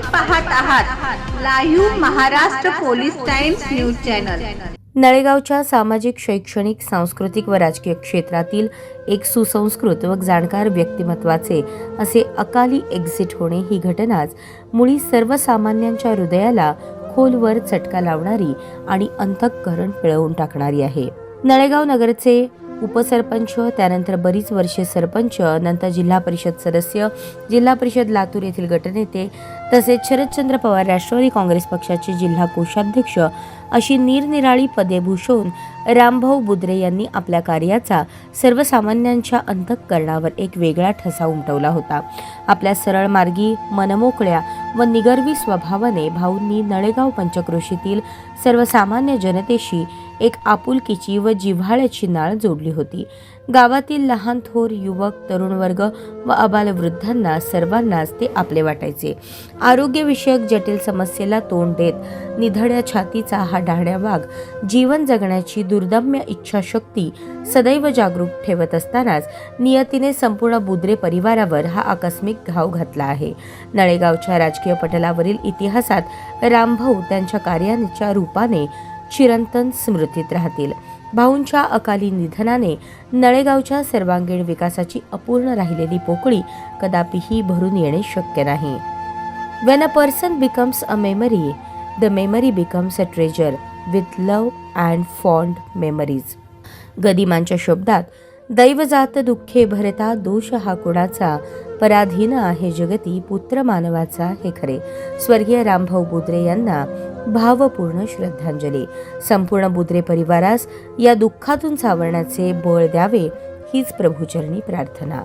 पाहत आहात live Maharashtra police times news channel. नळेगावच्या सामाजिक शैक्षणिक सांस्कृतिक व राजकीय क्षेत्रातील एक सुसंस्कृत व जाणकार व्यक्तिमत्वाचे असे अकाली एक्झिट होणे ही घटनाच मुळी सर्वसामान्यांच्या हृदयाला खोलवर चटका लावणारी आणि अंतःकरण पिळवून टाकणारी आहे. नळेगाव नगरचे उपसरपंच त्यानंतर बरीच वर्षे सरपंच नंतर जिल्हा परिषद सदस्य जिल्हा परिषद लातूर येथील गटनेते तसेच शरदचंद्र पवार राष्ट्रवादी काँग्रेस पक्षाचे जिल्हा कोषाध्यक्ष अशी निरनिराळी पदे भूषवून रामभाऊ बुद्रे यांनी आपल्या कार्याचा सर्वसामान्यांच्या अंतःकरणावर एक वेगळा ठसा उमटवला होता. आपल्या सरळ मार्गी मनमोकळ्या व निगर्वी स्वभावाने भाऊंनी नळेगाव पंचक्रोशीतील सर्वसामान्य जनतेशी एक आपुलकीची व जिव्हाळ्याची नाळ जोडली होती. गावातील लहान थोर युवक तरुण वर्ग व अबालवृद्धांना सर्वांनाच ते आपले वाटायचे. आरोग्यविषयक जटिल समस्येला तोंड देत निधड्या छातीचा हा डाहण्या वाघ जीवन जगण्याची दुर्दम्य इच्छाशक्ती सदैव जागरूक ठेवत असतानाच नियतीने संपूर्ण बुद्रे परिवारावर हा आकस्मिक घाव घातला आहे. नळेगावच्या राजकीय पटलावरील इतिहासात रामभाऊ त्यांच्या कार्याच्या रूपाने चिरंतन स्मृतीत राहतील. भाऊंच्या अकाली निधनाने नळेगावच्या सर्वांगीण विकासाची अपूर्ण राहिलेली पोकळी कदापिही भरून येणे शक्य नाही. When a person becomes a memory the memory becomes a treasure with love and fond memories गदिमांच्या शब्दात दैवजात दुःखे भरता दोष हा कुणाचा? पराधीन आहे जगती पुत्र मानवाचा हे खरे. स्वर्गीय रामभाऊ बुद्रे यांना भावपूर्ण श्रद्धांजली. संपूर्ण बुद्रे परिवारास या दुःखातून सावरण्याचे बळ द्यावे हीच प्रभूचरणी प्रार्थना.